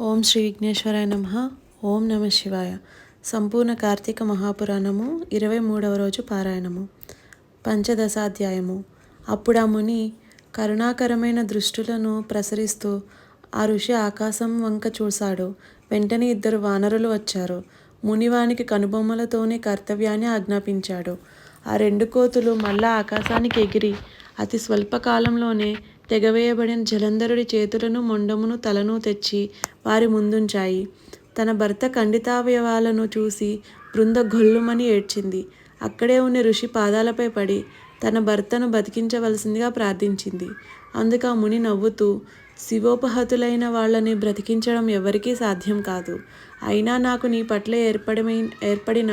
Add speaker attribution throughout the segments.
Speaker 1: ఓం శ్రీ విఘ్నేశ్వరాయ నమ. ఓం నమ శివాయ. సంపూర్ణ కార్తీక మహాపురాణము ఇరవై మూడవ రోజు పారాయణము. పంచదశాధ్యాయము. అప్పుడు ఆ ముని కరుణాకరమైన దృష్టులను ప్రసరిస్తూ ఆ ఋషి ఆకాశం వంక చూశాడు. వెంటనే ఇద్దరు వానరులు వచ్చారు. మునివానికి కనుబొమ్మలతోనే కర్తవ్యాన్ని ఆజ్ఞాపించాడు. ఆ రెండు కోతులు మళ్ళా ఆకాశానికి ఎగిరి అతి స్వల్పకాలంలోనే తెగవేయబడిన జలంధరుడి చేతులను మొండమును తలను తెచ్చి వారి ముందుంచాయి. తన భర్త ఖండితావయవాలను చూసి బృంద గొల్లుమని ఏడ్చింది. అక్కడే ఉన్న ఋషి పాదాలపై పడి తన భర్తను బతికించవలసిందిగా ప్రార్థించింది. అందుకు ఆ ముని నవ్వుతూ శివోపహతులైన వాళ్ళని బ్రతికించడం ఎవరికీ సాధ్యం కాదు. అయినా నాకు నీ పట్ల ఏర్పడమై ఏర్పడిన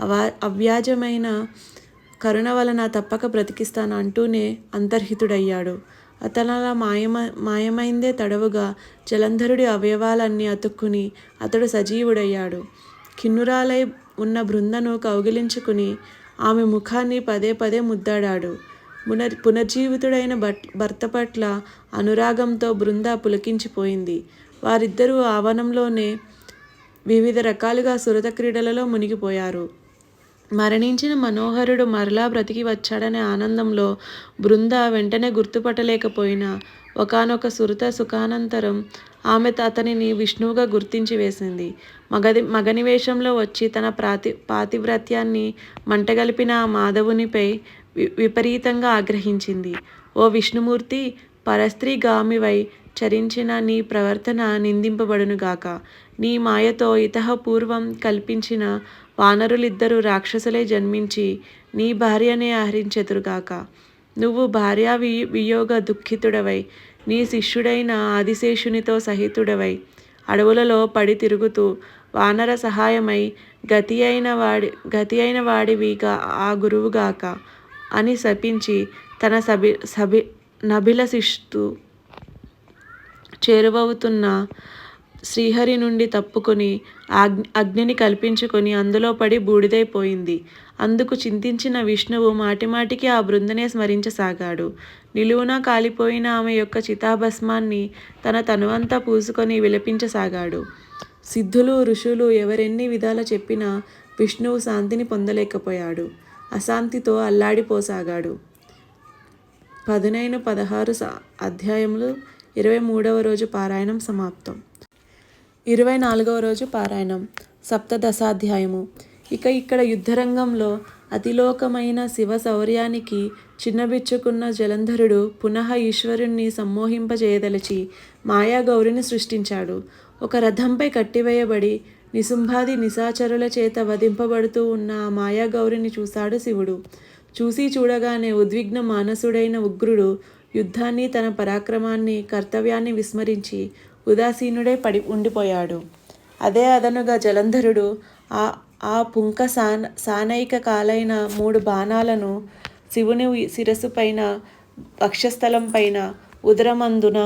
Speaker 1: అవా అవ్యాజమైన కరుణ వలన తప్పక బ్రతికిస్తాను అంటూనే అంతర్హితుడయ్యాడు. అతనలా మాయమ మాయమైందే తడవుగా జలంధరుడి అవయవాలన్నీ అతుక్కుని అతడు సజీవుడయ్యాడు. కిన్నురాలై ఉన్న బృందను కౌగిలించుకుని ఆమె ముఖాన్ని పదే పదే ముద్దాడాడు. పునర్ పునర్జీవితుడైన భట్ భర్త పట్ల అనురాగంతో బృంద పులకించిపోయింది. వారిద్దరూ ఆవనంలోనే వివిధ రకాలుగా సురత క్రీడలలో మునిగిపోయారు. మరణించిన మనోహరుడు మరలా బ్రతికి వచ్చాడనే ఆనందంలో బృంద వెంటనే గుర్తుపట్టలేకపోయినా ఒకనొక సురత సుఖానంతరం ఆమె అతనిని విష్ణువుగా గుర్తించి వేసింది. మగది మగని వేషంలో వచ్చి తన ప్రాతి పాతివ్రత్యాన్ని మంటగలిపిన ఆ మాధవునిపై వి విపరీతంగా ఆగ్రహించింది. ఓ విష్ణుమూర్తి పరస్త్రీగామివై చరించిన నీ ప్రవర్తన నిందింపబడునుగాక. నీ మాయతో ఇతహపూర్వం కల్పించిన వానరులిద్దరూ రాక్షసులే జన్మించి నీ భార్యనే ఆహరించెదురుగాక. నువ్వు భార్యా వి వియోగ దుఃఖితుడవై నీ శిష్యుడైన ఆదిశేషునితో సహితుడవై అడవులలో పడి తిరుగుతూ వానర సహాయమై గతి అయిన వాడి గతి అయిన వాడివిగా ఆ గురువుగాక అని శపించి తన సభి సభి నభిలసిస్తూ చేరువవుతున్న శ్రీహరి నుండి తప్పుకొని అగ్నిని కల్పించుకొని అందులో పడి బూడిదైపోయింది. అందుకు చింతించిన విష్ణువు మాటిమాటికి ఆ బృందనే స్మరించసాగాడు. నిలువున కాలిపోయిన ఆమె యొక్క చితాభస్మాన్ని తన తనువంతా పూసుకొని విలపించసాగాడు. సిద్ధులు ఋషులు ఎవరెన్ని విధాల చెప్పినా విష్ణువు శాంతిని పొందలేకపోయాడు. అశాంతితో అల్లాడిపోసాగాడు. పదునైన పదహారు అధ్యాయములు ఇరవై మూడవ రోజు పారాయణం సమాప్తం. ఇరవై నాలుగవ రోజు పారాయణం సప్తదశాధ్యాయము. ఇక ఇక్కడ యుద్ధరంగంలో అతిలోకమైన శివ శౌర్యానికి చిన్నబిచ్చుకున్న జలంధరుడు పునః ఈశ్వరుణ్ణి సమ్మోహింపజేయదలిచి మాయాగౌరిని సృష్టించాడు. ఒక రథంపై కట్టివేయబడి నిసుంభాది నిశాచరుల చేత వధింపబడుతూ ఉన్న ఆ మాయాగౌరిని చూశాడు శివుడు. చూసి చూడగానే ఉద్విగ్న మానసుడైన ఉగ్రుడు యుద్ధాన్ని తన పరాక్రమాన్ని కర్తవ్యాన్ని విస్మరించి ఉదాసీనుడే పడి ఉండిపోయాడు. అదే అదనుగా జలంధరుడు ఆ ఆ పుంక సాన సానైక కాలైన మూడు బాణాలను శివుని శిరస్సు పైన వక్షస్థలం పైన ఉదరమందున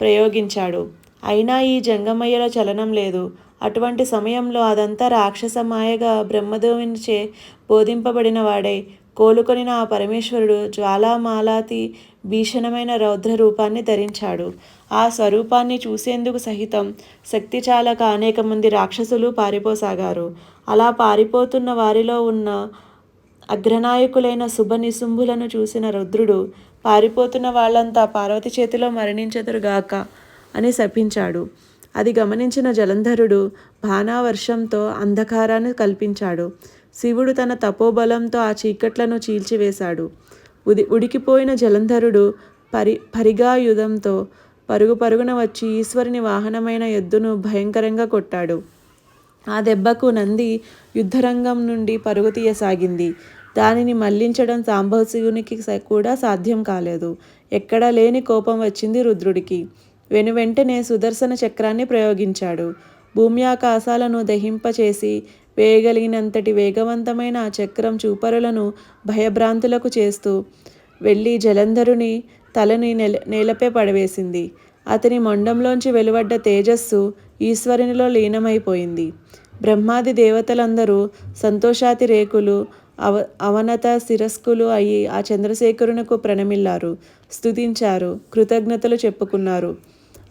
Speaker 1: ప్రయోగించాడు. అయినా ఈ జంగమయ్యలో చలనం లేదు. అటువంటి సమయంలో అదంతా రాక్షస మాయగా బ్రహ్మదేవునిచే బోధింపబడిన వాడై కోలుకొనిన ఆ పరమేశ్వరుడు జ్వాలామాలాతి భీషణమైన రౌద్ర రూపాన్ని ధరించాడు. ఆ స్వరూపాన్ని చూసేందుకు సహితం శక్తి చాలక అనేక మంది రాక్షసులు పారిపోసాగారు. అలా పారిపోతున్న వారిలో ఉన్న అగ్రనాయకులైన శుభ నిశుంభులను చూసిన రుద్రుడు పారిపోతున్న వాళ్ళంతా పార్వతి చేతిలో మరణించెదరుగాక అని శపించాడు. అది గమనించిన జలంధరుడు బాణావర్షంతో అంధకారాన్ని కల్పించాడు. శివుడు తన తపోబలంతో ఆ చీకట్లను చీల్చివేశాడు. ఉది ఉడికిపోయిన జలంధరుడు పరి పరిగాయుధంతో పరుగు పరుగున వచ్చి ఈశ్వరుని వాహనమైన ఎద్దును భయంకరంగా కొట్టాడు. ఆ దెబ్బకు నంది యుద్ధరంగం నుండి పరుగు తీయసాగింది. దానిని మళ్ళించడం సాంబశివునికి కూడా సాధ్యం కాలేదు. ఎక్కడా లేని కోపం వచ్చింది రుద్రుడికి. వెను వెంటనే సుదర్శన చక్రాన్ని ప్రయోగించాడు. భూమి ఆకాశాలను దహింపచేసి వేయగలిగినంతటి వేగవంతమైన ఆ చక్రం చూపరులను భయభ్రాంతులకు చేస్తూ వెళ్ళి జలంధరుని తలని నెల నేలపై పడవేసింది. అతని మొండంలోంచి వెలువడ్డ తేజస్సు ఈశ్వరునిలో లీనమైపోయింది. బ్రహ్మాది దేవతలందరూ సంతోషాతి రేకులు అవ అవనత శిరస్కులు అయి ఆ చంద్రశేఖరునకు ప్రణమిల్లారు స్తుతించారు కృతజ్ఞతలు చెప్పుకున్నారు.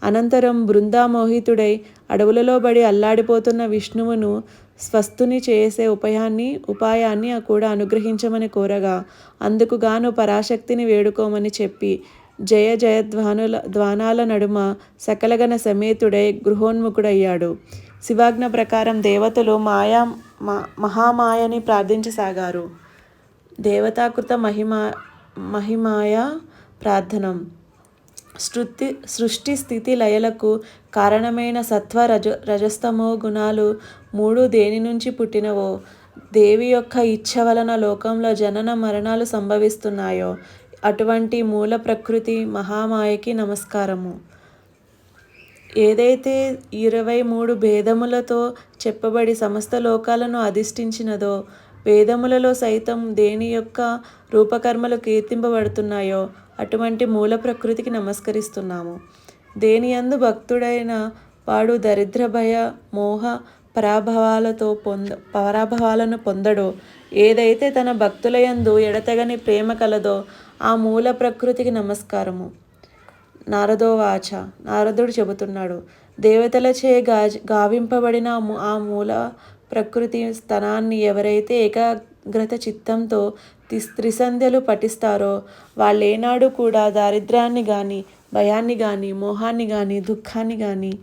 Speaker 1: అనంతరం బృందామోహితుడై అడవులలో బడి అల్లాడిపోతున్న విష్ణువును స్వస్థుని చేసే ఉపాయాన్ని ఉపాయాన్ని కూడా అనుగ్రహించమని కోరగా అందుకు గాను పరాశక్తిని వేడుకోమని చెప్పి జయ జయధ్వానుల ధ్వానాల నడుమ సకలగణ సమేతుడై గృహోన్ముఖుడయ్యాడు. శివాజ్ఞ ప్రకారం దేవతలు మాయా మహామాయని ప్రార్థించసాగారు. దేవతాకృత మహిమా మహిమాయ ప్రార్థనం. సృష్టి సృష్టి స్థితి లయలకు కారణమైన సత్వ రజ రజస్తమో గుణాలు మూడు దేని నుంచి పుట్టినవో దేవి యొక్క ఇచ్ఛ వలన లోకంలో జనన మరణాలు సంభవిస్తున్నాయో అటువంటి మూల ప్రకృతి మహామాయకి నమస్కారము. ఏదైతే ఇరవై మూడు భేదములతో చెప్పబడి సమస్త లోకాలను అధిష్ఠించినదో వేదములలో సైతం దేని యొక్క రూపకర్మలు కీర్తింపబడుతున్నాయో అటువంటి మూల ప్రకృతికి నమస్కరిస్తున్నాము. దేని అందు భక్తుడైన వాడు దరిద్ర భయ మోహ పరాభవాలతో పొంద పరాభవాలను పొందడో ఏదైతే తన భక్తులయందు ఎడతగని ప్రేమ కలదో ఆ మూల ప్రకృతికి నమస్కారము. నారదోవాచ నారదుడు చెబుతున్నాడు దేవతలచే గా గావింపబడిన ఆ మూల ప్రకృతి స్థనాన్ని ఎవరైతే ఏకాగ్రత చిత్తంతో త్రిసంధ్యలు పఠిస్తారో వాళ్ళేనాడు కూడా దారిద్ర్యాన్ని కానీ భయాన్ని కానీ మోహాన్ని కానీ దుఃఖాన్ని కానీ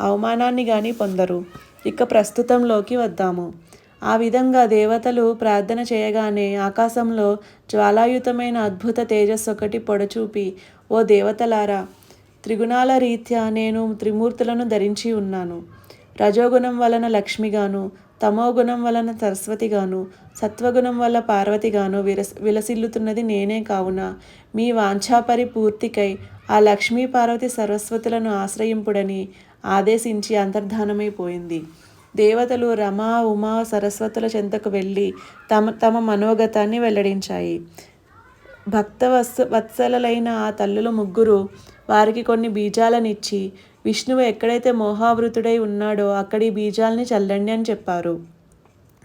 Speaker 1: అవమానాన్ని కానీ పొందరు. ఇక ప్రస్తుతంలోకి వద్దాము. ఆ విధంగా దేవతలు ప్రార్థన చేయగానే ఆకాశంలో జ్వాలాయుతమైన అద్భుత తేజస్సు ఒకటి పొడచూపి ఓ దేవతలారా త్రిగుణాల రీత్యా నేను త్రిమూర్తులను ధరించి ఉన్నాను. రజోగుణం వలన లక్ష్మిగాను తమోగుణం వలన సరస్వతిగాను సత్వగుణం వల్ల పార్వతిగాను విరస్ విలసిల్లుతున్నది నేనే కావున. మీ వాంఛాపరి పూర్తికై ఆ లక్ష్మీ పార్వతి సరస్వతులను ఆశ్రయింపుడని ఆదేశించి అంతర్ధానమైపోయింది దేవతలు రమా ఉమా సరస్వతుల చెంతకు వెళ్ళి తమ తమ మనోగతాన్ని వెల్లడించాయి. భక్త వత్స వత్సలైన ఆ తల్లులు ముగ్గురు వారికి కొన్ని బీజాలనిచ్చి విష్ణువు ఎక్కడైతే మోహావృతుడై ఉన్నాడో అక్కడి బీజాలని చల్లండి అని చెప్పారు.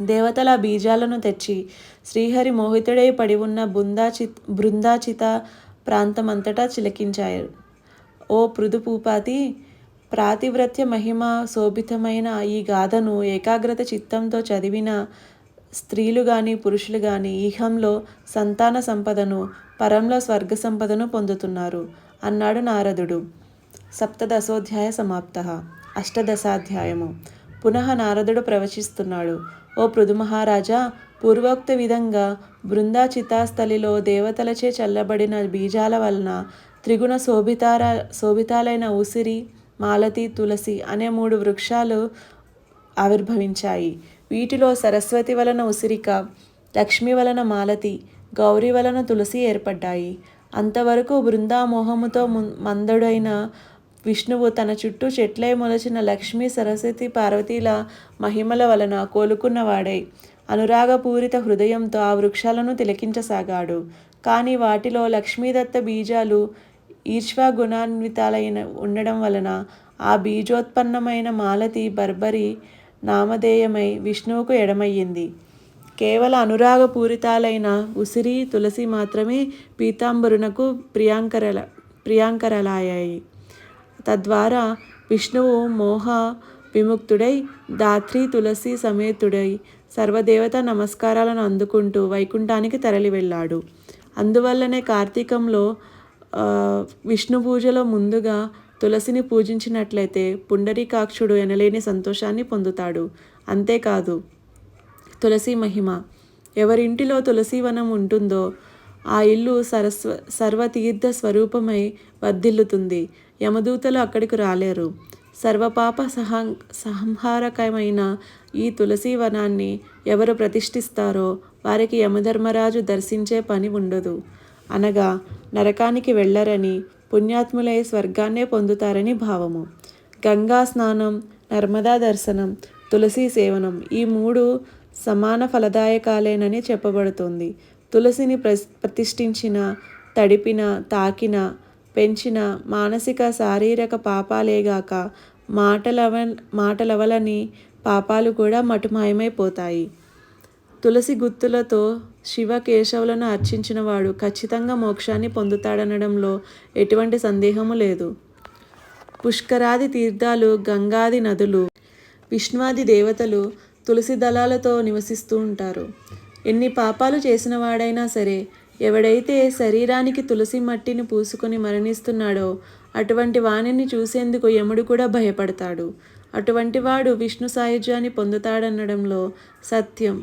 Speaker 1: దేవతల బీజాలను తెచ్చి శ్రీహరి మోహితుడై పడి ఉన్న బృందాచిత్ బృందాచిత ప్రాంతమంతటా చిలకించారు. ఓ పృదుపూపాతి ప్రాతివ్రత్య మహిమ శోభితమైన ఈ గాథను ఏకాగ్రత చిత్తంతో చదివిన స్త్రీలు కానీ పురుషులు కానీ ఈహంలో సంతాన సంపదను పరంలో స్వర్గ సంపదను పొందుతున్నారు. అన్నాడు నారదుడు. సప్తదశోధ్యాయ సమాప్త. అష్టదశాధ్యాయము. పునః నారదుడు ప్రవచిస్తున్నాడు. ఓ పృథుమహారాజా పూర్వోక్త విధంగా బృందా చితాస్థలిలో దేవతలచే చల్లబడిన బీజాల వలన త్రిగుణ శోభితార శోభితాలైన ఉసిరి మాలతి తులసి అనే మూడు వృక్షాలు ఆవిర్భవించాయి. వీటిలో సరస్వతి వలన ఉసిరిక లక్ష్మి వలన మాలతి గౌరీ వలన తులసి ఏర్పడ్డాయి. అంతవరకు బృందామోహముతో మందడైన విష్ణువు తన చుట్టూ చెట్లై మొలచిన లక్ష్మీ సరస్వతి పార్వతీల మహిమల వలన కోలుకున్నవాడై అనురాగపూరిత హృదయంతో ఆ వృక్షాలను తిలకించసాగాడు. కానీ వాటిలో లక్ష్మీదత్త బీజాలు ఈర్ష్వా గుణాన్వితాలైన ఉండడం వలన ఆ బీజోత్పన్నమైన మాలతి బర్బరి నామధేయమై విష్ణువుకు ఎడమయ్యింది. కేవల అనురాగపూరితాలైన ఉసిరి తులసి మాత్రమే పీతాంబరునకు ప్రియాంకరల ప్రియాంకరలాయాయి. తద్వారా విష్ణువు మోహ విముక్తుడై దాత్రి తులసి సమేతుడై సర్వదేవత నమస్కారాలను అందుకుంటూ వైకుంఠానికి తరలి వెళ్ళాడు అందువల్లనే కార్తీకంలో విష్ణు పూజలో ముందుగా తులసిని పూజించినట్లయితే పుండరీకాక్షుడు ఎనలేని సంతోషాన్ని పొందుతాడు. అంతేకాదు తులసి మహిమ. ఎవరింటిలో తులసివనం ఉంటుందో ఆ ఇల్లు సరస్వ సర్వతీర్థ స్వరూపమై వర్ధిల్లుతుంది. యమదూతలు అక్కడికి రాలేరు. సర్వపాప సహం సంహారకమైన ఈ తులసి వనాన్ని ఎవరు ప్రతిష్ఠిస్తారో వారికి యమధర్మరాజు దర్శించే పని ఉండదు. అనగా నరకానికి వెళ్ళరని పుణ్యాత్ములై స్వర్గాన్నే పొందుతారని భావము. గంగా స్నానం నర్మదా దర్శనం తులసి సేవనం ఈ మూడు సమాన ఫలదాయకాలేనని చెప్పబడుతుంది. తులసిని ప్ర ప్రతిష్ఠించిన తడిపిన తాకిన పెంచిన మానసిక శారీరక పాపాలేగాక మాటలవ మాటలవలని పాపాలు కూడా మటుమాయమైపోతాయి. తులసి గుత్తులతో శివ కేశవులను అర్చించినవాడు ఖచ్చితంగా మోక్షాన్ని పొందుతాడనడంలో ఎటువంటి సందేహము లేదు. పుష్కరాది తీర్థాలు గంగాది నదులు విష్ణువాది దేవతలు తులసి దళాలతో నివసిస్తూ ఉంటారు. ఎన్ని పాపాలు చేసిన వాడైనా సరే ఎవడైతే శరీరానికి తులసి మట్టిని పూసుకొని మరణిస్తున్నాడో అటువంటి వాణిని చూసేందుకు యముడు కూడా భయపడతాడు. అటువంటి వాడు విష్ణు సాయుధ్యాన్ని పొందుతాడనడంలో సత్యం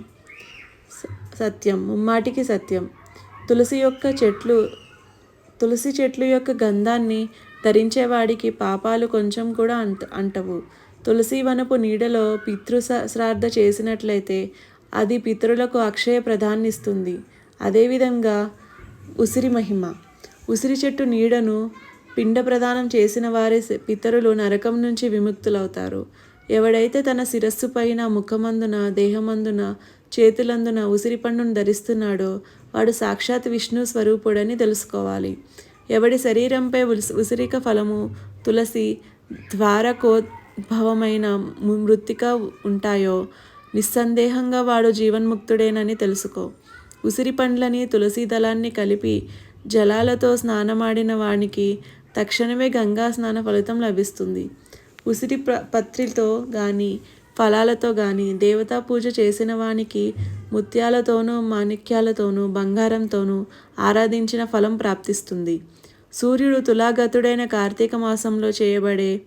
Speaker 1: సత్యం ముమ్మాటికి సత్యం. తులసి యొక్క చెట్లు తులసి చెట్లు యొక్క గంధాన్ని ధరించేవాడికి పాపాలు కొంచెం కూడా అంట అంటవు. తులసి వనపు నీడలో పితృ శ్రాద్ధ చేసినట్లయితే అది పితరులకు అక్షయ ప్రధాన్నిస్తుంది. అదేవిధంగా ఉసిరి మహిమ. ఉసిరి చెట్టు నీడను పిండ ప్రదానం చేసిన వారి పితరులు నరకం నుంచి విముక్తులవుతారు. ఎవడైతే తన శిరస్సు పైన ముఖమందున దేహమందున చేతులందున ఉసిరి పండును ధరిస్తున్నాడో వాడు సాక్షాత్ విష్ణు స్వరూపుడని తెలుసుకోవాలి. ఎవడి శరీరంపై ఉసిరిక ఫలము తులసి ద్వారకోద్భవమైన మృతిక మృత్తిక ఉంటాయో నిస్సందేహంగా వాడు జీవన్ముక్తుడేనని తెలుసుకో. ఉసిరి పండ్లని తులసి దళాన్ని కలిపి జలాలతో స్నానమాడిన వానికి తక్షణమే గంగా స్నాన ఫలితం లభిస్తుంది. ఉసిరి ప్ర పత్రితో కానీ ఫలాలతో కానీ దేవతా పూజ చేసిన వానికి ముత్యాలతోనూ మాణిక్యాలతోనూ బంగారంతోనూ ఆరాధించిన ఫలం ప్రాప్తిస్తుంది. సూర్యుడు తులాగతుడైన కార్తీక మాసంలో చేయబడే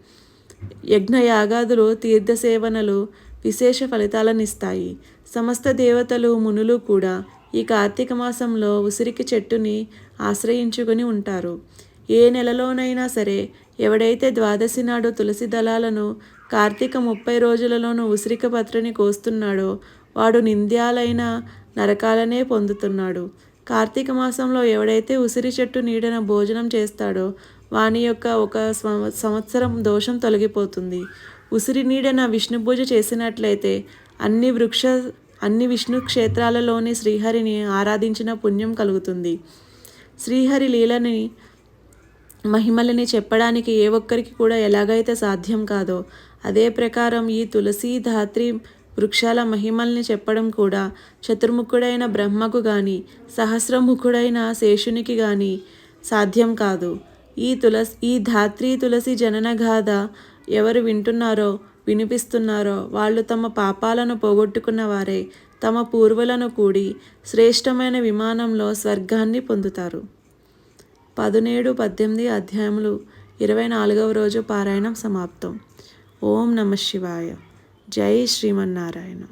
Speaker 1: యజ్ఞయాగాదులు తీర్థసేవనలు విశేష ఫలితాలనిస్తాయి. సమస్త దేవతలు మునులు కూడా ఈ కార్తీక మాసంలో ఉసిరికి చెట్టుని ఆశ్రయించుకుని ఉంటారు. ఏ నెలలోనైనా సరే ఎవడైతే ద్వాదశి నాడు తులసి దళాలను కార్తీక ముప్పై రోజులలోనూ ఉసిరిక పత్రిని కోస్తున్నాడో వాడు నింద్యాలైన నరకాలనే పొందుతున్నాడు. కార్తీక మాసంలో ఎవడైతే ఉసిరి చెట్టు నీడన భోజనం చేస్తాడో వాని యొక్క ఒక సంవత్సరం దోషం తొలగిపోతుంది. ఉసిరి నీడన విష్ణు పూజ చేసినట్లయితే అన్ని వృక్ష అన్ని విష్ణు క్షేత్రాలలోని శ్రీహరిని ఆరాధించిన పుణ్యం కలుగుతుంది. శ్రీహరి లీలని మహిమలని చెప్పడానికి ఏ ఒక్కరికి కూడా ఎలాగైతే సాధ్యం కాదో అదే ప్రకారం ఈ తులసి ధాత్రి వృక్షాల మహిమల్ని చెప్పడం కూడా చతుర్ముఖుడైన బ్రహ్మకు గాని సహస్రముఖుడైన శేషునికి గాని సాధ్యం కాదు. ఈ తులసి ఈ ధాత్రి తులసి జనన గాథ ఎవరు వింటున్నారో వినిపిస్తున్నారో వాళ్ళు తమ పాపాలను పోగొట్టుకున్న వారే తమ పూర్వులను కూడి శ్రేష్టమైన విమానంలో స్వర్గాన్ని పొందుతారు. పదునేడు పద్దెనిమిది అధ్యాయములు ఇరవై నాలుగవ రోజు పారాయణం సమాప్తం. ఓం నమ శివాయ. జై శ్రీమన్నారాయణ.